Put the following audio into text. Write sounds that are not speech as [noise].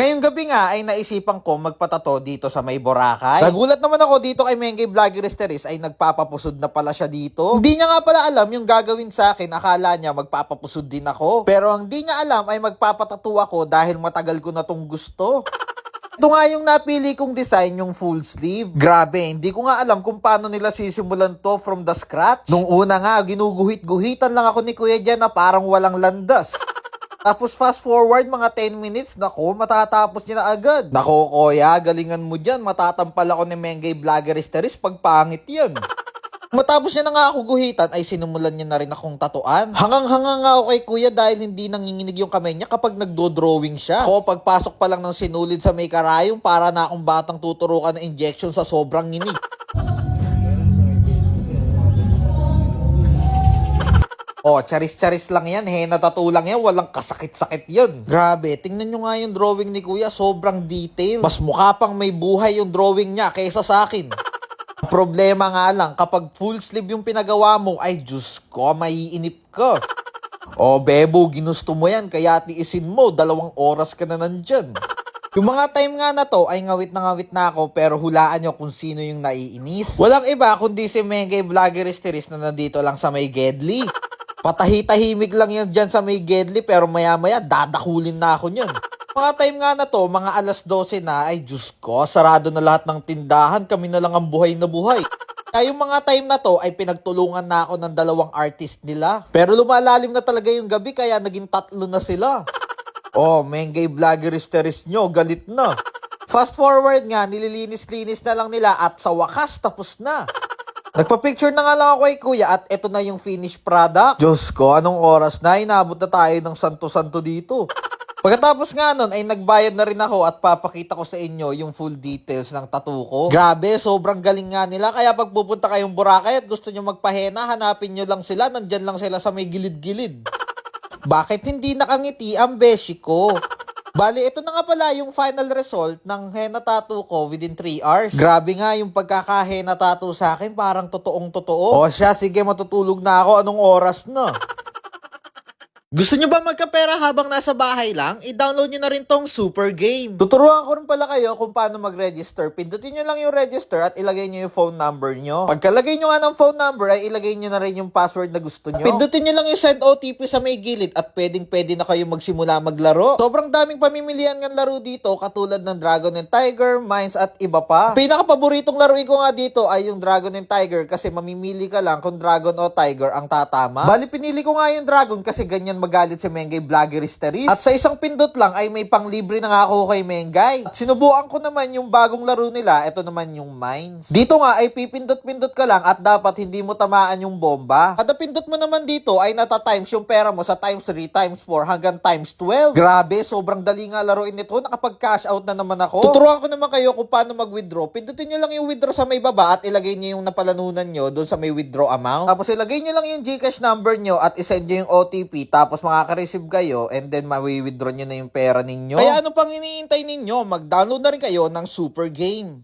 Ngayong gabi nga ay naisipan ko magpatato dito sa may Boracay. Nagulat naman ako dito kay Mengay Vlogger Esteris ay nagpapapusod na pala siya dito. Hindi niya nga pala alam yung gagawin sa akin. Akala niya magpapapusod din ako. Pero ang di niya alam ay magpapatato ako dahil matagal ko na tong gusto. Ito nga yung napili kong design, yung full sleeve. Grabe, hindi ko nga alam kung paano nila sisimulan to from the scratch. Nung una nga, ginuguhit-guhitan lang ako ni Kuya Jan na parang walang landas. Tapos fast forward mga 10 minutes, nako, matatapos niya na agad. Nako, kuya, galingan mo dyan. Matatampal ako ni Mengay Vlogger Esteris pag pangit yan. [laughs] Matapos niya na nga ako guhitan, ay sinumulan niya na rin akong tatuan. Hangang-hanga nga ako kay kuya dahil hindi nanginginig yung kamay niya kapag nagdo-drawing siya. Ako, pagpasok pa lang ng sinulid sa may karayong, para na akong batang tuturukan ng injection sa sobrang nginig. Oh, charis-charis lang yan. Hena tattoo lang yan. Walang kasakit-sakit yun. Grabe, tingnan nyo nga yung drawing ni Kuya. Sobrang detail. Mas mukha pang may buhay yung drawing niya kaysa sa akin. [laughs] Problema nga lang, kapag full sleeve yung pinagawa mo, ay Diyos ko, maiinip ka. [laughs] Oh, Bebo, ginusto mo yan, kaya tiisin mo, dalawang oras ka na nandyan. Yung mga time nga na to ay ngawit na ngawit na ako pero hulaan nyo kung sino yung naiinis. Walang iba kundi si Mengay Vlogger Esteris na nandito lang sa may Gedli. Patahi-tahimik lang yan dyan sa may Gedli pero maya maya dadakulin na ako nyan. [laughs] Mga time nga na to, mga alas 12 na, ay Diyos ko, sarado na lahat ng tindahan, kami na lang ang buhay na buhay. Kaya yung mga time na to ay pinagtulungan na ako ng dalawang artist nila. Pero lumalalim na talaga yung gabi kaya naging tatlo na sila. Oh, Mengay Vlogger Esteris nyo, galit na. Fast forward nga, nililinis-linis na lang nila at sa wakas tapos na. Nagpa-picture na nga lang ako kay kuya at eto na yung finished product. Diyos ko, anong oras na? Inabot na tayo ng santo-santo dito. Pagkatapos nga nun ay nagbayad na rin ako at papakita ko sa inyo yung full details ng tattoo ko. Grabe, sobrang galing nga nila. Kaya pag pupunta kayong Boracay at gusto nyo magpahena, hanapin nyo lang sila. Nandyan lang sila sa may gilid-gilid. Bakit hindi nakangiti ang beshi ko? Bali, ito na nga pala yung final result ng henna tattoo ko within 3 hours. Grabe nga yung pagkaka-henna tattoo sa akin, parang totoong totoo. O siya, sige matutulog na ako, anong oras na? [laughs] Gusto nyo ba magkapera habang nasa bahay lang? I-download nyo na rin tong Super Game. Tuturuan ko rin pala kayo kung paano mag-register. Pindutin nyo lang yung register at ilagay nyo yung phone number nyo. Pagkalagay nyo nga ng phone number ay ilagay nyo na rin yung password na gusto nyo. Pindutin nyo lang yung send OTP sa may gilid at pwedeng pwede na kayo magsimula maglaro. Sobrang daming pamimilian ng laro dito katulad ng Dragon and Tiger, Mines at iba pa. Pinaka-paboritong laruin ko nga dito ay yung Dragon and Tiger kasi mamimili ka lang kung Dragon o Tiger ang tatama. Bali pinili ko nga yung Dragon kasi ganyan magalit si Mengay Vlogger Esteris. At sa isang pindot lang ay may panglibre na nga ako kay Mengay. At sinubukan ko naman yung bagong laro nila, ito naman yung Mines. Dito nga ay pipindot-pindot ka lang at dapat hindi mo tamaan yung bomba. Kada pindot mo naman dito ay nata-times yung pera mo sa times 3, times 4 hanggang times 12. Grabe, sobrang dali nga laruin nito. Nakapag-cash out na naman ako. Tuturuan ko naman kayo kung paano mag-withdraw. Pindutin nyo lang yung withdraw sa may baba at ilagay nyo yung napalanunan nyo doon sa may withdraw amount. Tapos ilagay nyo lang yung Gcash number nyo at isend nyo yung OTP. Tapos makaka-receive kayo and then mawi-withdraw nyo na yung pera ninyo. Kaya ano pang iniintay ninyo? Mag-download na rin kayo ng Super Game.